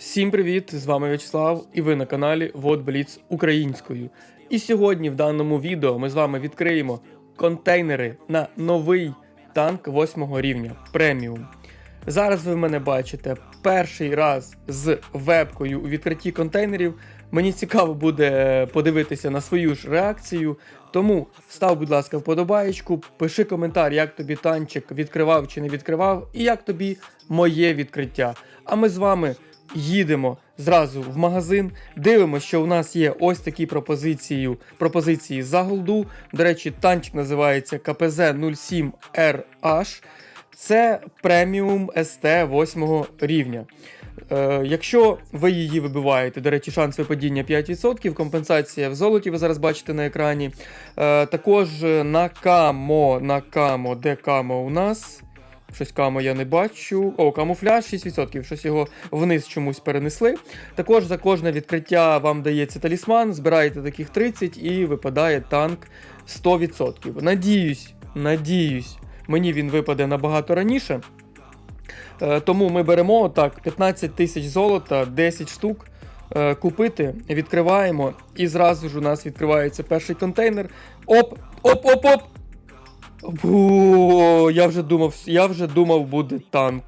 Всім привіт! З вами В'ячеслав і ви на каналі Водбліц українською. І сьогодні в даному відео ми з вами відкриємо контейнери на новий танк 8 рівня преміум. Зараз ви мене бачите перший раз з вебкою у відкритті контейнерів. Мені цікаво буде подивитися на свою ж реакцію. Тому став, будь ласка, вподобаєчку, пиши коментар, як тобі танчик відкривав чи не відкривав, і як тобі моє відкриття. А ми з вами їдемо зразу в магазин, дивимося, що у нас є ось такі пропозиції, пропозиції за. До речі, танчик називається КПЗ 07RH. Це преміум СТ 8 рівня. Е, якщо ви її вибиваєте, до речі, шанс випадіння 5%, компенсація в золоті, ви зараз бачите на екрані. Е, також на камо, на камо, де камо у нас? Щось камо я не бачу. О, камуфляж 6%, щось його вниз чомусь перенесли. Також за кожне відкриття вам дається талісман, збираєте таких 30 і випадає танк 100%. Надіюсь, надіюсь, мені він випаде набагато раніше. Е, Тому ми беремо так 15 тисяч золота, 10 штук. е, Купити, відкриваємо, і зразу ж у нас відкривається перший контейнер. Оп, оп, оп, оп. Бу, я вже думав, я вже думав, буде танк.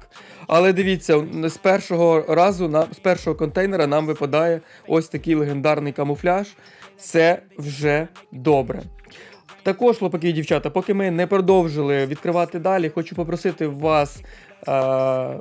Але дивіться, з першого разу на з першого контейнера нам випадає ось такий легендарний камуфляж. Це вже добре. Також, хлопаки і дівчата, поки ми не продовжили відкривати далі, хочу попросити вас е-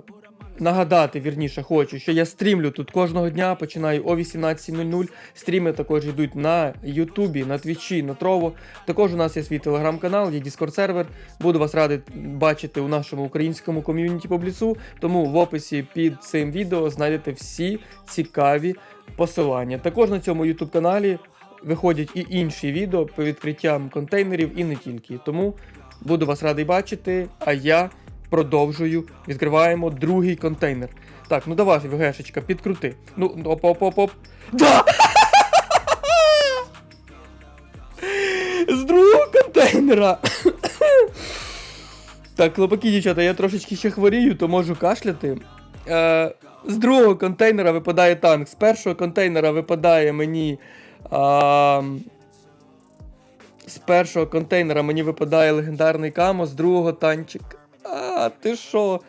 нагадати, вірніше, хочу, що я стрімлю тут кожного дня, починаю о 18.00. Стріми також йдуть на Ютубі, на Твічі, на Трово. Також у нас є свій телеграм-канал, є Discord сервер. Буду вас радий бачити у нашому українському ком'юніті по бліцу. Тому в описі під цим відео знайдете всі цікаві посилання. Також на цьому YouTube каналі виходять і інші відео по відкриттям контейнерів і не тільки. Тому буду вас радий бачити. А я продовжую. Відкриваємо другий контейнер. Так, ну давай, ВГшечка, підкрути. Ну, оп-оп-оп-оп. Да! З другого контейнера. Так, хлопаки, дівчата, я трошечки ще хворію, то можу кашляти. Е, з другого контейнера випадає танк. З першого контейнера випадає мені. А, з першого контейнера мені випадає легендарний камо, з другого танчик. А, ти що?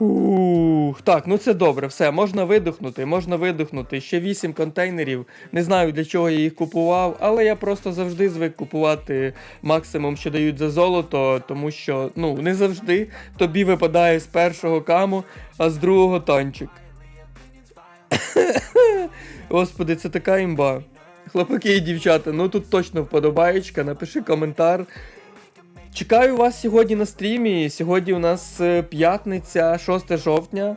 Ух, так, ну це добре, все, можна видихнути, можна видихнути. Ще 8 контейнерів. Не знаю для чого я їх купував, але я просто завжди звик купувати максимум, що дають за золото, тому що ну, не завжди тобі випадає з першого каму, а з другого танчик. Господи, це така імба. Хлопаки і дівчата, ну тут точно вподобаєчка, напиши коментар. Чекаю вас сьогодні на стрімі. Сьогодні у нас е, п'ятниця, 6 жовтня.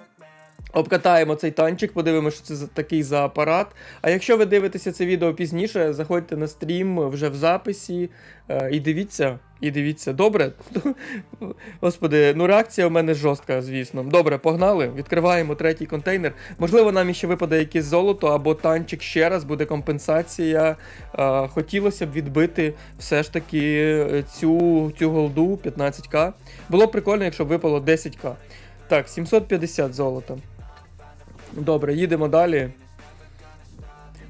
Обкатаємо цей танчик, подивимося, що це за такий за апарат. А якщо ви дивитеся це відео пізніше, заходьте на стрім вже в записі е, і дивіться. І дивіться, добре. Господи, ну реакція у мене жорстка, звісно. Добре, погнали. Відкриваємо третій контейнер. Можливо, нам іще випаде якесь золото або танчик ще раз, буде компенсація. Е, хотілося б відбити все ж таки е, цю, цю голду 15к. Було б прикольно, якщо б випало 10к. Так, 750 золота. Добре, їдемо далі.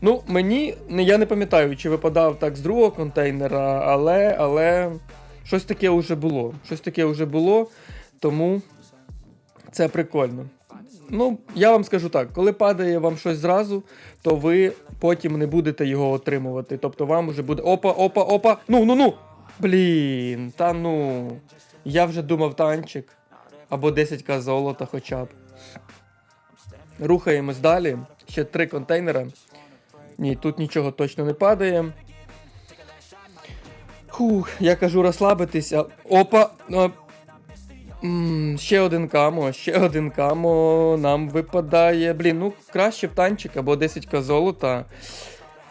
Ну, мені. Я не пам'ятаю, чи випадав так з другого контейнера, але. але щось таке вже було. Щось таке вже було. Тому це прикольно. Ну, я вам скажу так, коли падає вам щось зразу, то ви потім не будете його отримувати. Тобто вам вже буде. Опа, опа, опа. Ну, ну, ну! Блін, та ну. Я вже думав танчик. Або 10к золота хоча б. Рухаємось далі. Ще три контейнера. Ні, тут нічого точно не падає. Хух, я кажу розслабитись. а- Опа! а, м, ще один камо, ще один камо нам випадає. Блін, ну краще б танчик або 10к золота.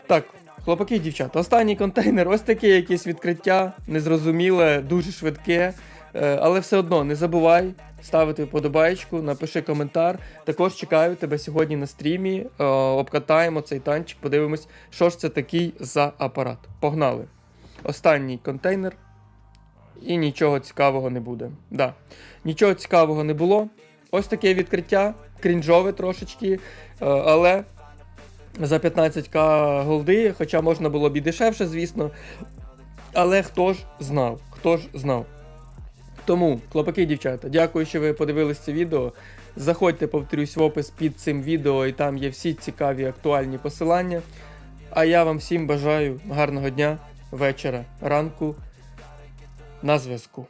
Так, хлопаки і дівчата, останній контейнер, ось таке якесь відкриття, незрозуміле, дуже швидке. Е, Але все одно не забувай ставити вподобайку, напиши коментар. Також чекаю тебе сьогодні на стрімі. Е, Обкатаємо цей танчик, подивимось, що ж це такий за апарат. Погнали! Останній контейнер. І нічого цікавого не буде. Да. Нічого цікавого не було. Ось таке відкриття. крінжове трошечки, е, але за 15к голди, хоча можна було б і дешевше, звісно. Але хто ж знав? Хто ж знав? Тому, хлопаки дівчата, дякую, що ви подивились це відео. Заходьте, повторюсь, в опис під цим відео, і там є всі цікаві актуальні посилання. А я вам всім бажаю гарного дня, вечора, ранку. На зв'язку.